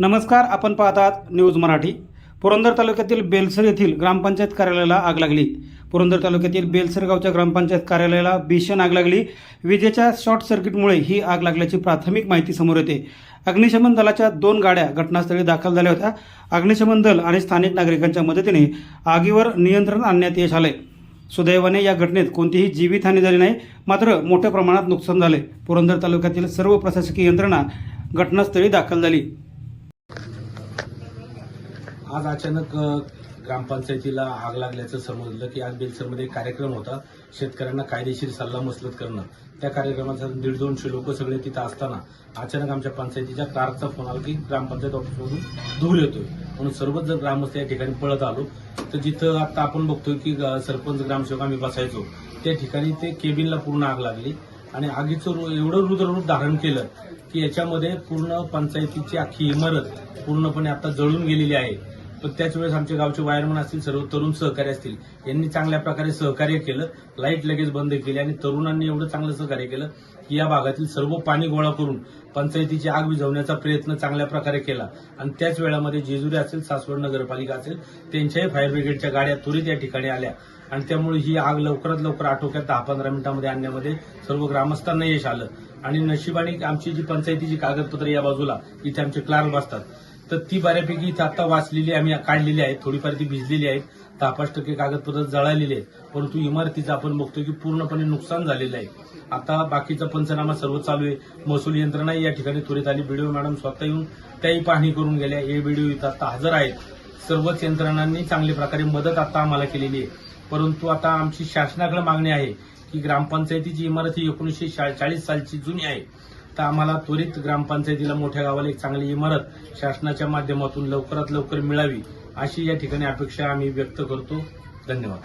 नमस्कार आपण पाहतात न्यूज मराठी. पुरंदर तालुक्यातील बेलसर येथील ग्रामपंचायत कार्यालयाला आग लागली. पुरंदर तालुक्यातील बेलसर गावच्या ग्रामपंचायत कार्यालयाला भीषण आग लागली. विजेच्या शॉर्ट सर्किटमुळे ही आग लागल्याची प्राथमिक माहिती समोर येते. अग्निशमन दलाच्या दोन गाड्या घटनास्थळी दाखल झाल्या होत्या. अग्निशमन दल आणि स्थानिक नागरिकांच्या मदतीने आगीवर नियंत्रण आणण्यात यश आले सुदैवाने या घटनेत कोणतीही जीवितहानी झाली नाही मात्र मोठ्या प्रमाणात नुकसान झाले पुरंदर तालुक्यातील सर्व प्रशासकीय यंत्रणा घटनास्थळी दाखल झाली. आज अचानक ग्रामपंचायतीला आग लागल्याचं समजलं की आज बेलसरमध्ये एक कार्यक्रम होता शेतकऱ्यांना कायदेशीर सल्ला मसलत करणं. त्या कार्यक्रमाचा दीड दोनशे लोक सगळे तिथं असताना अचानक आमच्या पंचायतीच्या क्लार्कचा फोन आला की ग्रामपंचायत ऑफिसमधून धूर येतोय. म्हणून सर्वच जर ग्रामस्थ या ठिकाणी पळत आलो तर जिथं आता आपण बघतोय की सरपंच ग्रामसेवक आम्ही बसायचो त्या ठिकाणी ते केबिनला पूर्ण आग लागली आणि आगीचं रु- एवढं रुद्ररूप धारण केलं की याच्यामध्ये पूर्ण पंचायतीची अख्खी इमारत पूर्णपणे आता जळून गेलेली आहे. पण त्याच वेळेस आमच्या गावचे वायरमन असतील सर्व तरुण सहकारी असतील यांनी चांगल्या प्रकारे सहकार्य केलं लाइट लगेच बंद केली आणि तरुणांनी एवढं चांगलं सहकार्य केलं की या भागातील सर्व पाणी गोळा करून पंचायतीची आग विझवण्याचा प्रयत्न चांगल्या प्रकारे केला. आणि त्याच वेळामध्ये जेजुरी असेल सासवड नगरपालिका असेल त्यांच्याही फायर ब्रिगेडच्या गाड्या त्वरित या ठिकाणी आल्या. आणि त्यामुळे ही आग लवकरात लवकर आटोक्यात दहा पंधरा मिनिटांमध्ये आणण्यामध्ये सर्व ग्रामस्थांना यश आलं. आणि नशिबाने आमची जी पंचायतीची कागदपत्र या बाजूला इथे आमचे क्लार्क बसतात. तर ती बऱ्यापैकी इथे आता वाचलेली आम्ही काढलेली आहे थोडीफार ती भिजलेली आहेत. दहा पाच टक्के कागदपत्र जळालेली आहेत परंतु इमारतीचं आपण बघतोय की पूर्णपणे नुकसान झालेलं आहे. आता बाकीचा पंचनामा सर्व चालू आहे. महसूल यंत्रणाही या ठिकाणी त्वरित आली. बीडीओ मॅडम स्वतः येऊन त्याही पाहणी करून गेल्या. हे बीडीओ इथं आता हजर आहेत. सर्वच यंत्रणांनी चांगल्या प्रकारे मदत आता आम्हाला केलेली आहे. परंतु आता आमची शासनाकडे मागणी आहे की ग्रामपंचायतीची इमारत ही एकोणीसशे चाळीस सालची जुनी आहे. तर आम्हाला त्वरित ग्रामपंचायतीला मोठ्या गावाला एक चांगली इमारत शासनाच्या माध्यमातून लवकरात लवकर मिळावी अशी या ठिकाणी अपेक्षा आम्ही व्यक्त करतो. धन्यवाद.